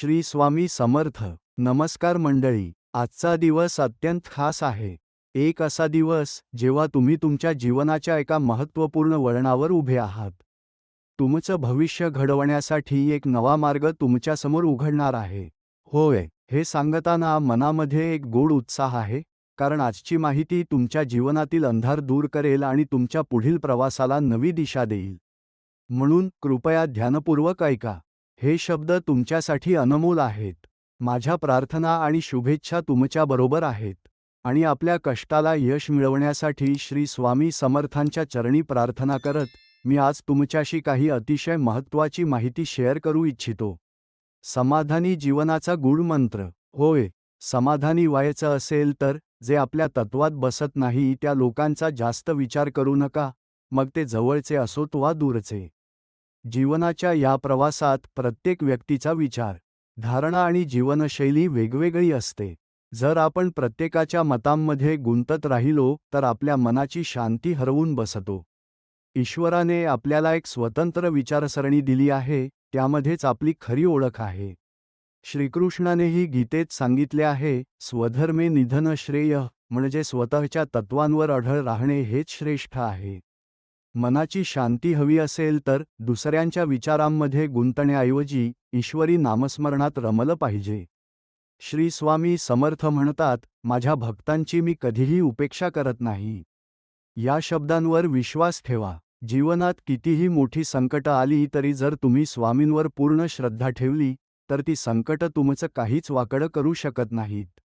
श्री स्वामी समर्थ. नमस्कार मंडळी आजचा दिवस अत्यंत खास आहे. एक असा दिवस जेव्हा तुम्ही तुमच्या जीवनाच्या एका महत्त्वपूर्ण वळणावर उभे आहात. तुमचं भविष्य घडवण्यासाठी एक नवा मार्ग तुमच्यासमोर उघडणार आहे. होय हे सांगताना मनामध्ये एक गोड उत्साह आहे कारण आजची माहिती तुमच्या जीवनातील अंधार दूर करेल आणि तुमच्या पुढील प्रवासाला नवी दिशा देईल. म्हणून कृपया ध्यानपूर्वक ऐका. हे शब्द तुमच्यासाठी अनमोल आहेत. माझ्या प्रार्थना आणि शुभेच्छा तुमच्याबरोबर आहेत. आणि आपल्या कष्टाला यश मिळवण्यासाठी श्री स्वामी समर्थांच्या चरणी प्रार्थना करत मी आज तुमच्याशी काही अतिशय महत्त्वाची माहिती शेअर करू इच्छितो. समाधानी जीवनाचा गूढ मंत्र. होय समाधानी व्हायचं असेल तर जे आपल्या तत्वात बसत नाही त्या लोकांचा जास्त विचार करू नका मग ते जवळचे असोत वा दूरचे. जीवनाच्या या प्रवासात प्रत्येक व्यक्तीचा विचार धारणा आणि जीवनशैली वेगवेगळी असते. जर आपण प्रत्येकाच्या मतांमध्ये गुंतत राहिलो तर आपल्या मनाची शांती हरवून बसतो. ईश्वराने आपल्याला एक स्वतंत्र विचारसरणी दिली आहे त्यामध्येच आपली खरी ओळख आहे. श्रीकृष्णानेही गीतेत सांगितले आहे स्वधर्मे निधन श्रेय म्हणजे स्वतःच्या तत्वांवर अढळ राहणे हेच श्रेष्ठ आहे. मनाची शांती हवी असेल तर दुसऱ्यांच्या विचारांमध्ये गुंतण्याऐवजी ईश्वरी नामस्मरणात रमलं पाहिजे. श्री स्वामी समर्थ म्हणतात माझ्या भक्तांची मी कधीही उपेक्षा करत नाही. या शब्दांवर विश्वास ठेवा. जीवनात कितीही मोठी संकटं आली तरी जर तुम्ही स्वामींवर पूर्ण श्रद्धा ठेवली तर ती संकटं तुमचं काहीच वाकडं करू शकत नाहीत.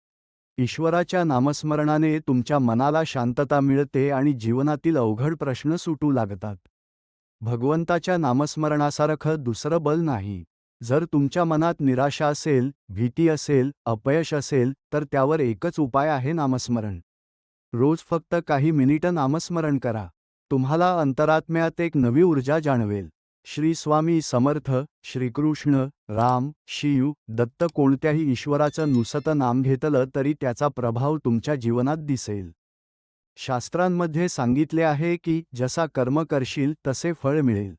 ईश्वराच्या नामस्मरणाने तुमच्या मनाला शांतता मिळते आणि जीवनातील अवघड प्रश्न सुटू लागतात. भगवंताच्या नामस्मरणासारखं दुसरं बल नाही. जर तुमच्या मनात निराशा असेल भीती असेल अपयश असेल तर त्यावर एकच उपाय आहे नामस्मरण. रोज फक्त काही मिनिटं नामस्मरण करा. तुम्हाला अंतरात्म्यात एक नवी ऊर्जा जाणवेल. श्री स्वामी समर्थ श्रीकृष्ण राम शिव दत्त कोणत्याही ईश्वराचं नुसतं नाम घेतलं तरी त्याचा प्रभाव तुमच्या जीवनात दिसेल. शास्त्रांमध्ये सांगितले आहे की जसा कर्म करशील तसे फळ मिळेल.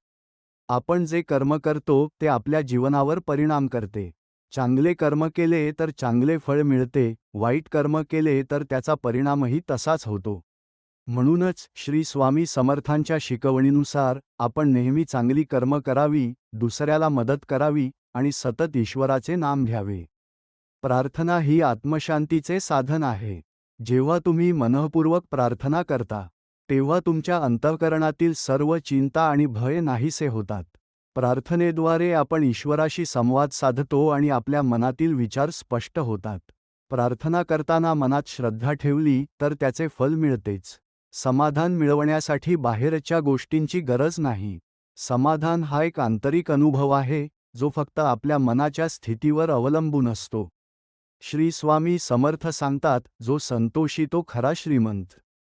आपण जे कर्म करतो ते आपल्या जीवनावर परिणाम करते. चांगले कर्म केले तर चांगले फळ मिळते वाईट कर्म केले तर त्याचा परिणामही तसाच होतो. म्हणूनच श्री स्वामी समर्थांच्या शिकवणीनुसार आपण नेहमी चांगली कर्म करावी दुसऱ्याला मदत करावी आणि सतत ईश्वराचे नाम घ्यावे. प्रार्थना ही आत्मशांतीचे साधन आहे. जेव्हा तुम्ही मनःपूर्वक प्रार्थना करता तेव्हा तुमच्या अंतःकरणातील सर्व चिंता आणि भय नाहीसे होतात. प्रार्थनेद्वारे आपण ईश्वराशी संवाद साधतो आणि आपल्या मनातील विचार स्पष्ट होतात. प्रार्थना करताना मनात श्रद्धा ठेवली तर त्याचे फल मिळतेच. समाधान मिळवण्यासाठी बाहेरच्या गोष्टींची गरज नाही. समाधान हा एक आंतरिक अनुभव आहे जो फक्त आपल्या मनाच्या स्थितीवर अवलंबून असतो. श्री स्वामी समर्थ सांगतात जो संतोषी तो खरा श्रीमंत.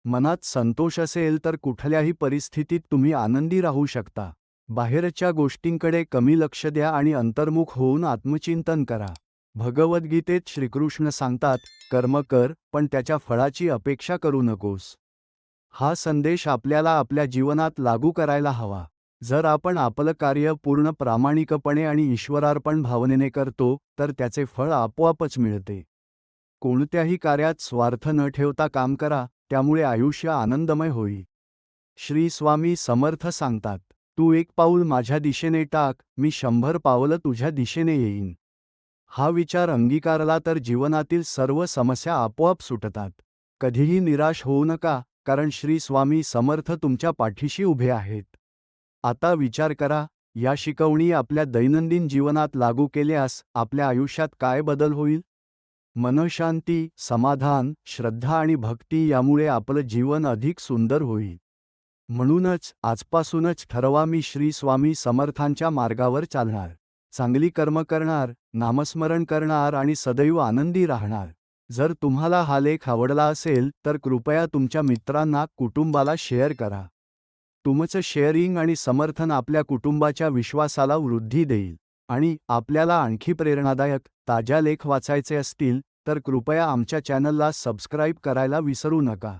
मनात संतोष असेल तर कुठल्याही परिस्थितीत तुम्ही आनंदी राहू शकता. बाहेरच्या गोष्टींकडे कमी लक्ष द्या आणि अंतर्मुख होऊन आत्मचिंतन करा. भगवद्गीतेत श्रीकृष्ण सांगतात कर्म कर पण त्याच्या फळाची अपेक्षा करू नकोस. हा संदेश आपल्याला आपल्या जीवनात लागू करायला हवा. जर आपण आपलं कार्य पूर्ण प्रामाणिकपणे आणि ईश्वरार्पण भावनेने करतो तर त्याचे फळ आपोआपच मिळते. कोणत्याही कार्यात स्वार्थ न ठेवता काम करा त्यामुळे आयुष्य आनंदमय होईल. श्री स्वामी समर्थ सांगतात तू एक पाऊल माझ्या दिशेने टाक मी शंभर पावलं तुझ्या दिशेने येईन. हा विचार अंगीकारला तर जीवनातील सर्व समस्या आपोआप सुटतात. कधीही निराश होऊ नका कारण श्री स्वामी समर्थ तुमच्या पाठीशी उभे आहेत. आता विचार करा या शिकवणी आपल्या दैनंदिन जीवनात लागू केल्यास आपल्या आयुष्यात काय बदल होईल? मनशांती समाधान श्रद्धा आणि भक्ती यामुळे आपलं जीवन अधिक सुंदर होईल. म्हणूनच आजपासूनच ठरवा मी श्री स्वामी समर्थांच्या मार्गावर चालणार. चांगली कर्म करणार नामस्मरण करणार आणि सदैव आनंदी राहणार. जर तुम्हाला हा लेख आवडला असेल तर कृपया तुमच्या मित्रांना कुटुंबाला शेअर करा. तुमचं शेअरिंग आणि समर्थन आपल्या कुटुंबाच्या विश्वासाला वृद्धी देईल. आणि आपल्याला आणखी प्रेरणादायक ताज्या लेख वाचायचे असतील तर कृपया आमच्या चॅनलला सबस्क्राईब करायला विसरू नका.